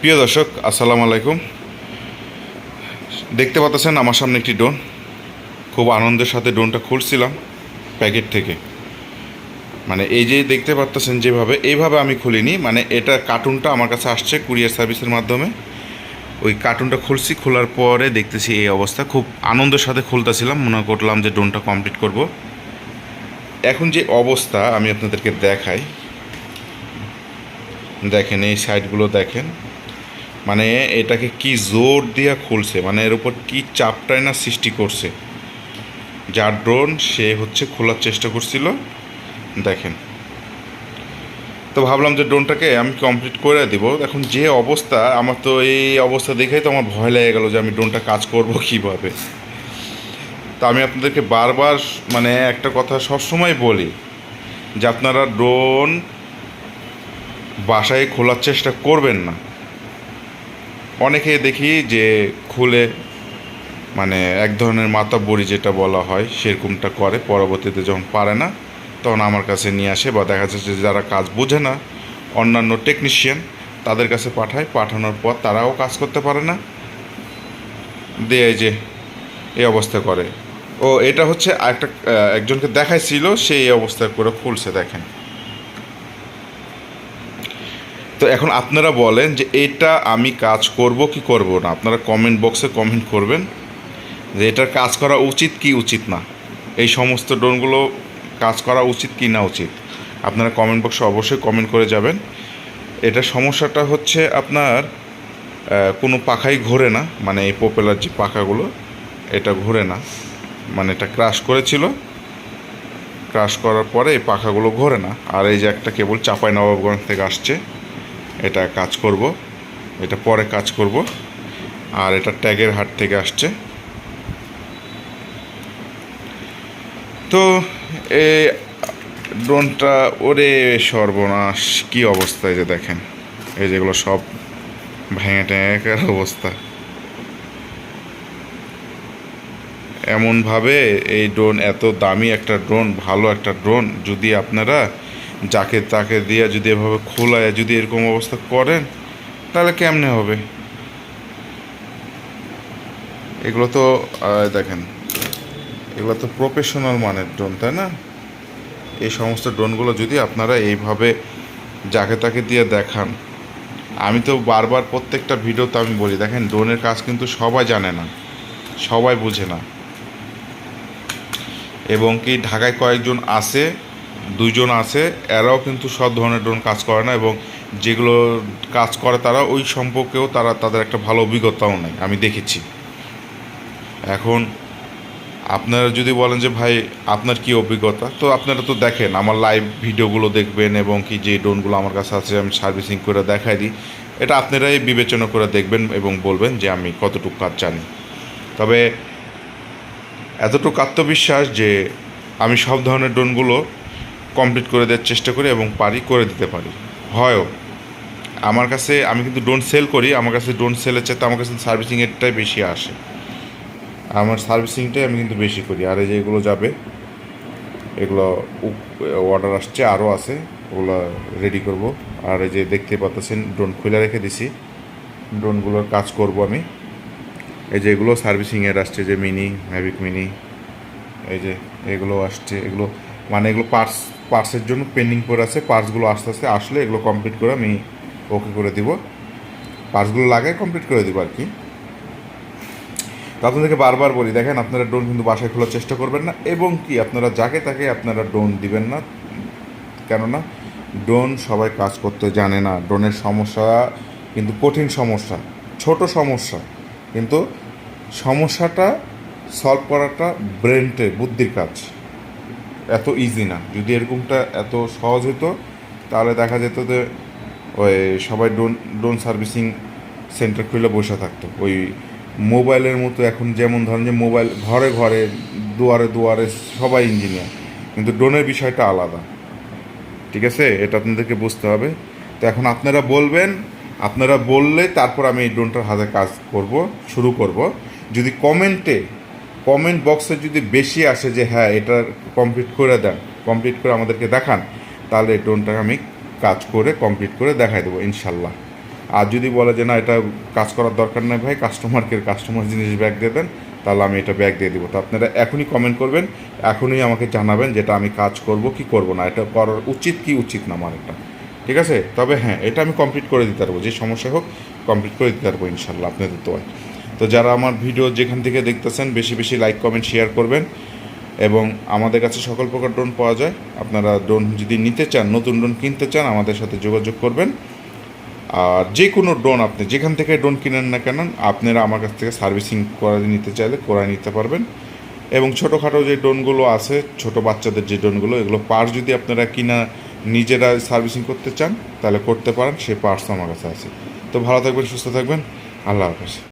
প্রিয় দর্শক, আসসালামু আলাইকুম। দেখতে পাচ্ছেন আমার সামনে একটি ড্রোন। খুব আনন্দের সাথে ড্রোনটা খুলছিলাম প্যাকেট থেকে। মানে এই যে দেখতে পাচ্ছেন যেভাবে, এইভাবে আমি খুলিনি। মানে এটা কার্টুনটা আমার কাছে আসছে কুরিয়ার সার্ভিসের মাধ্যমে। ওই কার্টুনটা খুলছি, খোলার পরে দেখতেছি এই অবস্থা। খুব আনন্দের সাথে খুলতেছিলাম, মনে করলাম যে ড্রোনটা কমপ্লিট করব। এখন যে অবস্থা, আমি আপনাদেরকে দেখাই। দেখেন, এই সাইডগুলো দেখেন। মানে এটাকে কি জোর দিয়া খুলছে? মানে এর উপর কি চাপটাই না সৃষ্টি করছে? যার ড্রোন সে হচ্ছে খোলার চেষ্টা করছিল। দেখেন। তো ভাবলাম যে ড্রোনটাকে আমি কমপ্লিট করে দিব। এখন যে অবস্থা, আমার তো এই অবস্থা দেখেই তো আমার ভয় লেগে গেলো যে আমি ড্রোনটা কাজ করব কীভাবে। তো আমি আপনাদেরকে বারবার মানে একটা কথা সবসময় বলি যে আপনারা ড্রোন বাসায় খোলার চেষ্টা করবেন না। অনেকে দেখি যে খুলে মানে এক ধরনের মাথা বড়ি যেটা বলা হয়, সেরকমটা করে। পরবর্তীতে যখন পারে না, তখন আমার কাছে নিয়ে আসে বা দেখা যাচ্ছে যে যারা কাজ বোঝে না, অন্যান্য টেকনিশিয়ান তাদের কাছে পাঠায়। পাঠানোর পর তারাও কাজ করতে পারে না। দেয় যে, এই অবস্থা করে। ও, এটা হচ্ছে একটা একজনকে দেখাইছিল, সে এই অবস্থা করে খুলছে, দেখেন। তো এখন আপনারা বলেন যে এটা আমি কাজ করব কি করব না? আপনারা কমেন্ট বক্সে কমেন্ট করবেন যে এটার কাজ করা উচিত কি উচিত না? এই সমস্ত ড্রোনগুলো কাজ করা উচিত কি না উচিত? আপনারা কমেন্ট বক্সে অবশ্যই কমেন্ট করে যাবেন। এটা সমস্যাটা হচ্ছে আপনার কোনো পাখাই ঘোরে না মানে এই পপুলার যে পাখাগুলো, এটা ঘোরে না। মানে এটা ক্রাশ করেছিল ক্রাশ করার পরে এই পাখাগুলো ঘোরে না। আর এই যে একটা কেবল চাপাই নবাবগঞ্জ থেকে আসছে এটা কাজ করব। এটা পরে কাজ করব। আর এটা ট্যাগের হাট থেকে আসছে। তো, এ, ড্রোনটা, ওরে সর্বনাশ, কি অবস্থায় যে দেখেন। এই যেগুলো সব ভেঙে ট্যাঙেকার অবস্থা। এমনভাবে এই ড্রোন, এত দামি একটা ড্রোন, ভালো একটা ড্রোন, যদি আপনারা যাকে তাকে দিয়ে যদি এভাবে খোলায়, যদি এরকম অবস্থা করেন, তাহলে কেমনে হবে? এগুলো তো দেখেন, এগুলো তো প্রফেশনাল মানের ড্রোন তাই না? এই সমস্ত ড্রোনগুলো যদি আপনারা এইভাবে যাকে তাকে দিয়ে দেখান, আমি তো বারবার প্রত্যেকটা ভিডিওতে আমি বলি, দেখেন ড্রোনের কাজ কিন্তু সবাই জানে না, সবাই বুঝে না। এবং কি ঢাকায় কয়েকজন আছে দুইজন আছে, এরাও কিন্তু সব ধরনের ড্রোন কাজ করে না এবং যেগুলো কাজ করে তারা ওই সম্পর্কেও তারা তাদের একটা ভালো অভিজ্ঞতাও নেই, আমি দেখেছি। এখন আপনারা যদি বলেন যে, ভাই, আপনার কি অভিজ্ঞতা? তো আপনারা তো দেখেন, আমার লাইভ ভিডিওগুলো দেখবেন এবং কি যে ড্রোনগুলো আমার কাছে আছে, আমি সার্ভিসিং করে দেখাই দিই। এটা আপনারাই বিবেচনা করে দেখবেন এবং বলবেন যে, আমি কতটুকু কাজ জানি। তবে এতটুকু আত্মবিশ্বাস যে, আমি সব ধরনের ড্রোনগুলো কমপ্লিট করে দেওয়ার চেষ্টা করি এবং পারি করে দিতে পারি। হয়ও। আমার কাছে, আমি কিন্তু ড্রোন সেল করি, আমার কাছে ড্রোন সেলের চাইতে আমার কাছে সার্ভিসিংয়েরটাই বেশি আসে। আমার সার্ভিসিংটাই আমি কিন্তু বেশি করি। আর এই যে এগুলো যাবে, এগুলো অর্ডার আসছে, আরও আছে, ওগুলো রেডি করব। আর এই যে দেখতে পাচ্ছেন ড্রোন খুলে রেখে দিছি। ড্রোনগুলোর কাজ করব আমি। এই যে এগুলো সার্ভিসিংয়ের আসছে, যে মিনি ম্যাভিক মিনি এই যে এগুলো আসছে, এগুলো মানে এগুলো পার্টস পার্টসের জন্য পেন্ডিং করে আছে পার্টসগুলো আস্তে আস্তে আসলে এগুলো কমপ্লিট করে আমি ওকে করে দিব। পার্টসগুলো লাগাই কমপ্লিট করে দিব আর কি। তো আপনাদেরকে বারবার বলি, দেখেন আপনারা ড্রোন কিন্তু বাসায় খোলার চেষ্টা করবেন না, এবং কি আপনারা যাকে তাকে আপনারা ড্রোন দিবেন না, কেননা ড্রোন সবাই কাজ করতে জানে না। ড্রোনের সমস্যা কিন্তু কঠিন সমস্যা, ছোট সমস্যা। কিন্তু সমস্যাটা সলভ করাটা ব্রেনটে বুদ্ধির কাজ। এত ইজি না। যদি এরকমটা এত সহজ হতো তাহলে দেখা যেত যে ওই সবাই ড্রোন ড্রোন সার্ভিসিং সেন্টার খুলে বসে থাকতো। ওই মোবাইলের মতো এখন যেমন ধরেন যে মোবাইল ঘরে ঘরে, দুয়ারে দুয়ারে সবাই ইঞ্জিনিয়ার কিন্তু ড্রোনের বিষয়টা আলাদা। ঠিক আছে? এটা আপনাদেরকে বুঝতে হবে। তো এখন আপনারা বলবেন, আপনারা বললে তারপর আমি এই ড্রোনটার হাতে কাজ করব, শুরু করব। যদি কমেন্টে কমেন্ট বক্সে যদি বেশি আসে যে হ্যাঁ এটা কমপ্লিট করে দেন কমপ্লিট করে আমাদেরকে দেখান, তাহলে ড্রোনটা আমি কাজ করে কমপ্লিট করে দেখাই দেবো, ইনশাল্লাহ। আর যদি বলে যে, না, এটা কাজ করার দরকার নেই ভাই কাস্টমারকে কাস্টমার জিনিস ব্যাগ দিয়ে দেন, তাহলে আমি এটা ব্যাগ দিয়ে দিব। তো আপনারা এখনই কমেন্ট করবেন, এখনই আমাকে জানাবেন যেটা আমি কাজ করব, কি করব না। এটা করার উচিত কি উচিত না আমার এটা ঠিক আছে? তবে হ্যাঁ এটা আমি কমপ্লিট করে দিতে পারব, যে সমস্যা হোক কমপ্লিট করে দিতে পারব, ইনশাল্লাহ, আপনাদের দোয়ায়। তো যারা আমার ভিডিও যেখান থেকে দেখতেছেন, বেশি বেশি লাইক কমেন্ট শেয়ার করবেন এবং আমাদের কাছে সকল প্রকার ড্রোন পাওয়া যায়। আপনারা ড্রোন যদি নিতে চান, নতুন ড্রোন কিনতে চান, আমাদের সাথে যোগাযোগ করবেন। আর যে কোনো ড্রোন আপনি, যেখান থেকে ড্রোন কিনেন না কেন, আপনারা আমার কাছ থেকে সার্ভিসিং করে নিতে চাইলে করে নিতে পারবেন। এবং ছোটোখাটো যে ড্রোনগুলো আছে, ছোট বাচ্চাদের যে ড্রোনগুলো এগুলো পার্টস যদি আপনারা কিনা নিজেরা সার্ভিসিং করতে চান, তাহলে করতে পারেন সেই পার্টস আমার কাছে আছে। তো ভালো থাকবেন, সুস্থ থাকবেন। আল্লাহ হাফেজ।